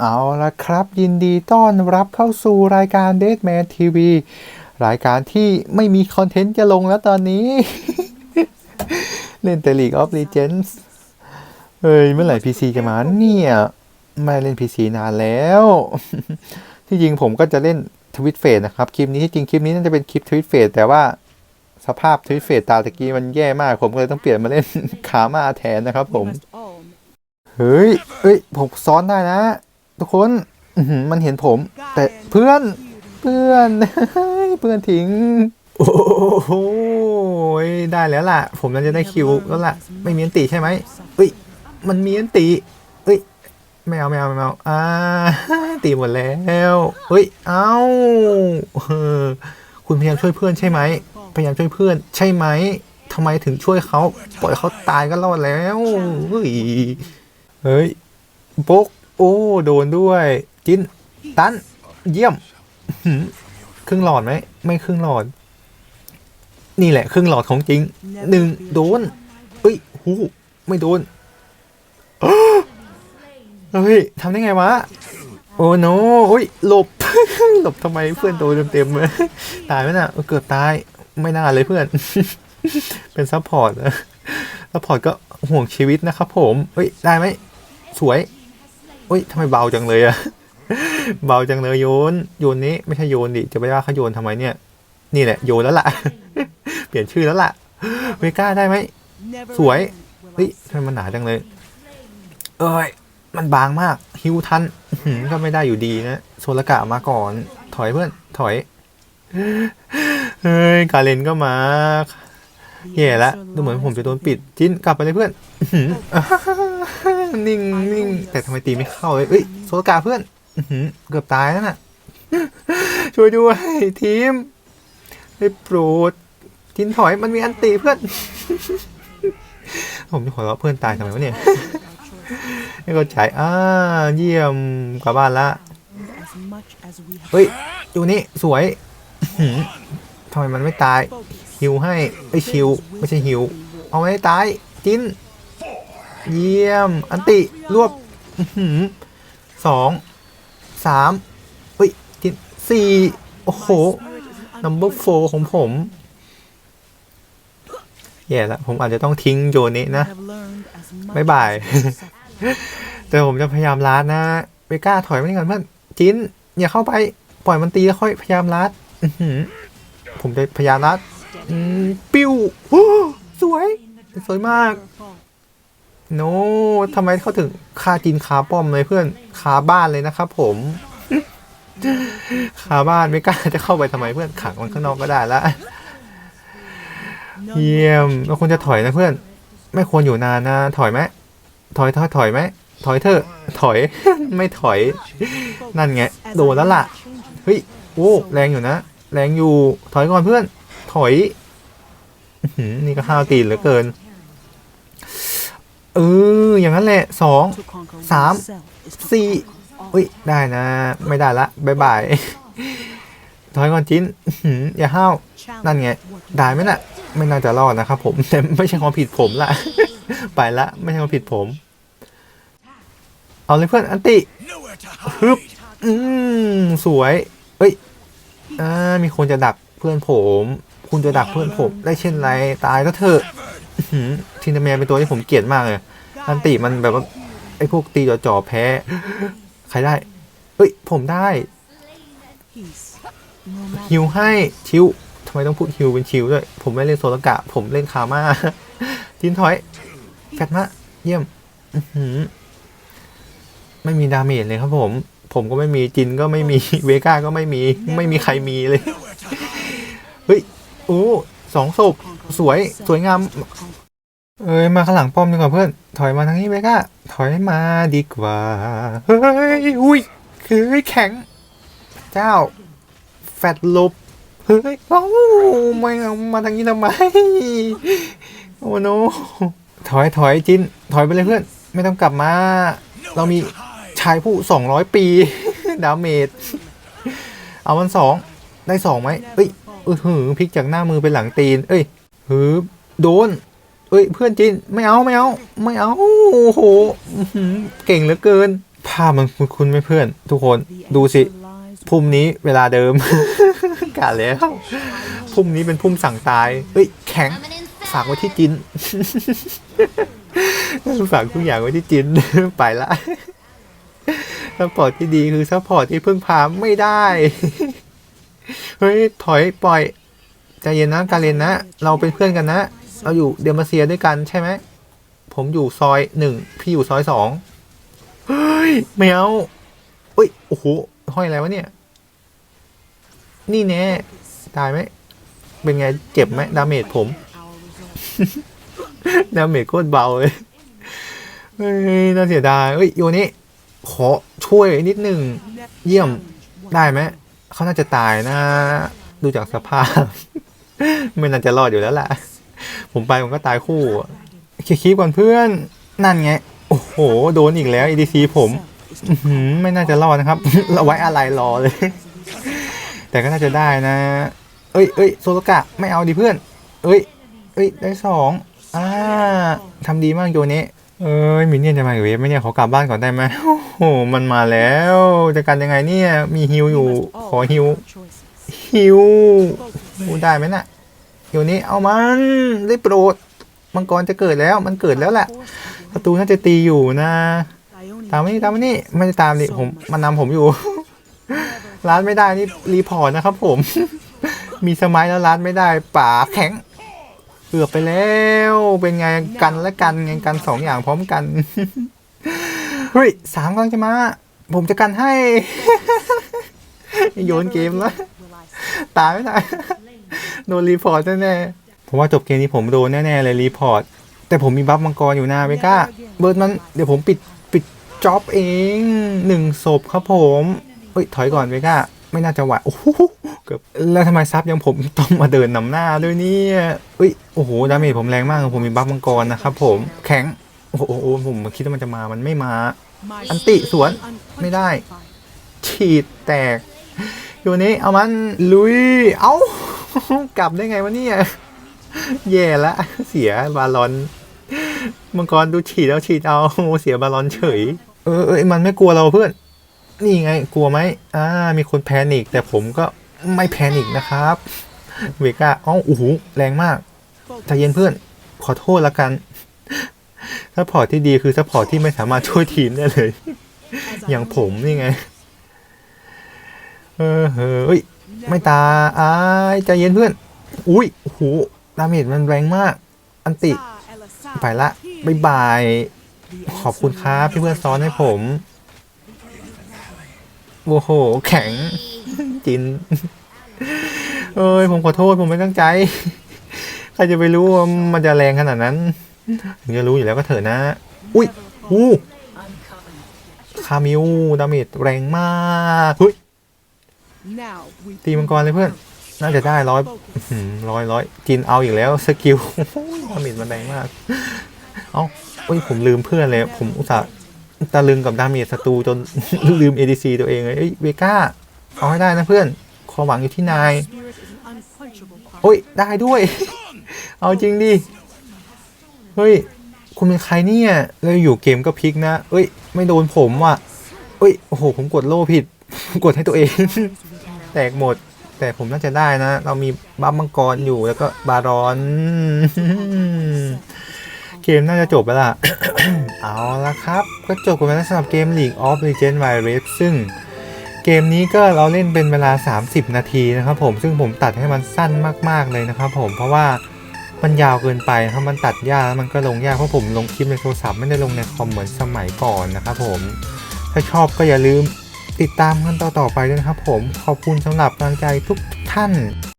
เอาละครับ ยินดีต้อนรับเข้าสู่รายการ d e a d m a n TV รายการที่ไม่มีคอนเทนต์จะลงแล้วตอนนี้ เล่นแต่ League of Legends เฮ้ย เมื่อไหร่ PC จะมาเนี่ย ไม่เล่น PC นานแล้ว ที่จริงผมก็จะเล่นทวิตเฟสนะครับ คลิปนี้ที่จริงคลิปนี้น่าจะเป็นคลิปทวิตเฟสแต่ว่าสภาพทวิตเฟสตาตะกี้มันแย่มาก ผมก็เลยต้องเปลี่ยนมาเล่นขามาแทนนะครับผม เฮ้ยเฮ้ย ผมซ้อนได้นะ ทุกคนมันเห็นผม แต่เพื่อนเพื่อนเพื่อนทิ้ง โอ้โหยได้แล้วล่ะ ผมน่าจะได้คิวแล้วล่ะ ไม่มีอันติใช่ไหมเฮ้ย มันมีอันติเฮ้ยไม่เอาไม่เอาไม่เอาอ่าตีหมดแล้วเฮ้ย เอาคุณพยายามช่วยเพื่อนใช่ไหม พยายามช่วยเพื่อนใช่ไหมทำไมถึงช่วยเขาปล่อยเขาตายก็รอดแล้ว เฮ้ย เฮ้ยโป๊ก โอ้ โดนด้วย จินตัน เยี่ยมครึ่งหลอดไหม ไม่ครึ่งหลอด นี่แหละ ครึ่งหลอดของจริง หนึ่งโดนเฮ้ยหูไม่โดนเฮ้ยทำได้ไงวะ โอ้โนโอ้ยหลบ หลบทำไมเพื่อนโดนเต็มๆเลยตายไหมน่ะเออเกือบตาย ไม่น่าเลยเพื่อน เป็นซัพพอร์ตนะซัพพอร์ตก็ห่วงชีวิตนะครับผม เฮ้ย ได้ไหม สวย เฮ้ยทำไมเบาจังเลยอะเบาจังเลยโยนโยนนี้ไม่ใช่โยนดิจะไปว่าเขาโยนทำไมเนี่ย นี่แหละโยนแล้วล่ะ เปลี่ยนชื่อแล้วล่ะเวก้าได้ไหมสวยเฮ้ยทำไมมันหนาจังเลย เอ้ยมันบางมากฮิวทันอื้อหือก็ไม่ได้อยู่ดีนะโซลกะมาก่อน ถอยเพื่อนถอยเฮ้ยกาเลนก็มาแย่ละดูเหมือนผมจะโดนปิดจินกลับไปเลยเพื่อนอื้อหือ นิ่งนิ่งแต่ทำไมตีไม่เข้าเลยเอ้ยโซลกะเพื่อนอื้อหือเกือบตายแล้วน่ะ ช่วยด้วยทีมให้โปรดจินถอยมันมีอันตีเพื่อน ผมจะขอเราะเพื่อนตายทำไมวะเนี่ยไม่เข้าใจอ่าเยี่ยมกลับบ้านละเฮ้ยดูนี่สวยอื้อหือทำไมมันไม่ตายฮิวให้ไอยชิวไม่ใช่ฮิว เอาไว้ตายจิน เยี่ยม อันติ รวบสองสามเฮ้ยจินสี่โอ้โห number four ของผม แย่ละผมอาจจะต้องทิ้งโยนะนะบายบาย แต่ผมจะพยายามลัดนะเวก้าถอยมานี่ก่อนเพื่อนจินอย่าเข้าไปปล่อยมันตีแล้วค่อยพยายามลัดผมจะพยายามลัดปิ้วสวย สวยมาก โนทำไมเขาถึงคาจินคาป้อมเลยเพื่อนคาบ้านเลยนะครับผมคาบ้านไม่กล้าจะเข้าไปทำไมเพื่อนขังมันข้างนอกก็ได้ละเยี่ยมเราควรจะถอยนะเพื่อน ไม่ควรอยู่นานนะถอยไหมถอยถอยถอยไหมถอยเถอะถอยไม่ถอย นั่นไงโดนแล้วล่ะเฮ้ยโอ้แรงอยู่นะแรงอยู่ถอยก่อนเพื่อน ถอยอื้อหือนี่ก็ห้าวตีนเหลือเกิน เออ อย่างนั้นแหละสองสามสี่อุ้ย ได้นะ ไม่ได้ละบายบายถอยก่อนจินอื้อหือย่าห้าวนั่นไง ได้ไหมน่ะ ไม่น่าจะรอดนะครับผมแต่ไม่ใช่ความผิดผมละไปละไม่ใช่ความผิดผม เอาเลยเพื่อนอันติฮึบอืมสวยเอ้ยอ่ามีคนจะดักเพื่อนผม คุณจะดักเพื่อนผมได้เช่นไรตายก็เถอะ ทินเดอร์แมนเป็นตัวที่ผมเกลียดมากเลย อันติมันแบบว่าไอ้พวกตีจ่อๆแพ้ ใครได้ เอ้ย ผมได้ฮิวให้ชิวทำไมต้องพูดฮิวเป็นชิวด้วย ผมไม่เล่นโซลกะ ผมเล่นคาม่าจินถอยแฟตมาเยี่ยมไม่มีดาเมจเลยครับผม ผมก็ไม่มีจินก็ไม่มีเวก้าก็ไม่มี ไม่มีใครมีเลย เฮ้ย โอ้สองศพ สวยสวยงาม เอ้ยมาข้างหลังป้อมดีกว่าเพื่อน ถอยมาทางนี้เวก้าถอยมาดีกว่า เฮ้ยอุ้ยคือแข็ง เจ้า แฟตลบเฮ้ยเอ้าไม่เอามาทางนี้ทำไม โอ้โนถอยถอยจิน ถอยไปเลยเพื่อน ไม่ต้องกลับมา เรามีชายผู้สองร้อยปี ดาเมจ เอามันสอง ได้สองไหมเอ้ยเออหือพลิกจากหน้ามือเป็นหลังตีน เอ้ย หือโดนเอ้ยเพื่อนจินไม่เอาไม่เอา ไม่เอาโอ้โหเก่งเหลือเกินภาพมันคุ้นๆไหม่เพื่อน ทุกคนดูสิพุ่มนี้เวลาเดิมกะแล้ว พุ่มนี้เป็นพุ่มสั่งตายเฮ้ยแข็งฝากไว้ที่จินฝากทุกอย่างไว้ที่จินไปละซัพพอร์ตที่ดีคือซัพพอร์ตที่พึ่งพาไม่ได้ เฮ้ย ถอยปล่อย ใจเย็นนะการเรียนนะ เราเป็นเพื่อนกันนะ เราอยู่เดมาเซียด้วยกันใช่ไหม ผมอยู่ซอยหนึ่งพี่อยู่ซอยสองเฮ้ยไม่เอาเอ้ยโอ้โหห้อยอะไรวะเนี่ย นี่แน่ตายไหมเป็นไงเจ็บไหมดาเมจผมดาเมจโคตรเบาเลยเฮ้ยน่าเสียดายเอ้ยโยนี่ขอช่วยนิดหนึ่งเยี่ยมได้ไหมเขาน่าจะตายนะ ดูจากสภาพ ไม่น่าจะรอดอยู่แล้วแหละผมไปผมก็ตายคู่คลิปก่อนเพื่อน นั่นไง โอ้โห โดนอีกแล้ว EDC ผมหือไม่น่าจะรอดนะครับ เราไว้อะไรรอเลย แต่ก็น่าจะได้นะ เอ้ยเอ้ยโซโลกะ ไม่เอาดิเพื่อน เอ้ย เอ้ย ได้สองอ่าทำดีมากโยเนะเอ้ยมินเนี่ยนจะมาอีกเวฟไหมเนี่ยขอกลับบ้านก่อนได้ไหมโอ้โห มันมาแล้ว จะกันยังไงเนี่ย มีฮิวอยู่ ขอฮิวฮิวได้ไหมน่ะ ฮิวนี้เอามันได้โปรดมังกรจะเกิดแล้วมันเกิดแล้วแหละประตูน่าจะตีอยู่นะ ตามมานี่ตามมานี่ไม่ได้ตามดิผมมันนำผมอยู่ ร้านไม่ได้นี่รีพอร์ตนะครับ ผม มีสมัยแล้วร้านไม่ได้ป่าแข็งเกือบไปแล้วเป็นไงกันและกันไงกันสองอย่างพร้อมกันเฮ้ยสามกำลังจะมา ผมจะกันให้ โยนเกมแล้ว ตายไม่ได้ โดนรีพอร์ตแน่ๆผมว่าจบเกมนี้ผมโดนแน่ๆเลยรีพอร์ต แต่ผมมีบัฟมังกรอยู่นะเบก้าเบิร์ดมันเดี๋ยวผมปิดปิดจ็อบเองหนึ่งศพครับผมเฮ้ยถอยก่อนเบก้าไม่น่าจะไหวโอ้โหเกือบแล้วทำไมซับยังผมต้องมาเดินนำหน้าด้วยเนี่ยเฮ้ยโอ้โหดาเมจผมแรงมากผมมีบัฟมังกรนะครับผมแข็งโอ้โหผมคิดว่ามันจะมามันไม่มา อันติสวนไม่ได้ ฉีดแตกอยู่นี้เอามันลุยเอ้า กลับได้ไงวะเนี่ยแย่ละ เสียบาลอน มังกรดูฉีดแล้วฉีดเอาเสียบาลอนเฉย เออเอยมันไม่กลัวเราเพื่อน นี่ไงกลัวไหมอ่า มีคนแพนิคแต่ผมก็ไม่แพนิคนะครับ เวก้าอ้าวโอ้โหแรงมากใจเย็นเพื่อน ขอโทษละกันซัพพอร์ตที่ดีคือซัพพอร์ตที่ไม่สามารถช่วยทีมได้เลย อย่างผมนี่ไง เออเฮ้ย ไม่ตายอ้ายใจเย็นเพื่อน อุ้ยโอ้โหดาเมจมันแรงมาก อันติ ไปละบายบาย ขอบคุณครับที่เพื่อนซ้อนให้ผม โอ้โห แข็ง จิน เอ้ย ผมขอโทษผมไม่ตั้งใจ ใครจะไปรู้ว่ามันจะแรงขนาดนั้น ถึงจะรู้อยู่แล้วก็เถอะนะ อุ้ยอู้คามิวดาเมจแรงมากเฮ้ย ตีมังกรเลยเพื่อน น่าจะได้ร้อยร้อยร้อยจินเอาอีกแล้วสกิลดาเมจมันแรงมาก เอ้าเอ้ยผมลืมเพื่อนเลย ผมอุตส่าห์ตะลึงกับดาเมจศัตรูจนลืม ADC ตัวเองเลยเอ้ยเวก้า เอาให้ได้นะเพื่อน ความหวังอยู่ที่นาย โอ้ย ได้ด้วย เอาจริงดิ เฮ้ย คุณเป็นใครเนี่ยแล้วอยู่เกมก็พลิกนะ เอ้ย ไม่โดนผมว่ะ เอ้ย โอ้โห ผมกดโล่ผิดผมกดให้ตัวเอง แตกหมด แต่ผมน่าจะได้นะ เรามีบัฟมังกรอยู่แล้วก็บารอนเกมน่าจะจบไปละเอาละครับ ก็จบกันไปแล้วสำหรับเกม League of Legends Wild Rift ซึ่งเกมนี้ก็เราเล่นเป็นเวลา 30 นาทีนะครับผม ซึ่งผมตัดให้มันสั้นมากๆเลยนะครับผม เพราะว่ามันยาวเกินไปครับมันตัดยากแล้วมันก็ลงยาก เพราะผมลงคลิปในโทรศัพท์ไม่ได้ลงในคอมเหมือนสมัยก่อนนะครับผม ถ้าชอบก็อย่าลืม ติดตามกันต่อๆไปด้วยนะครับผมขอบคุณสำหรับกำลังใจทุกท่าน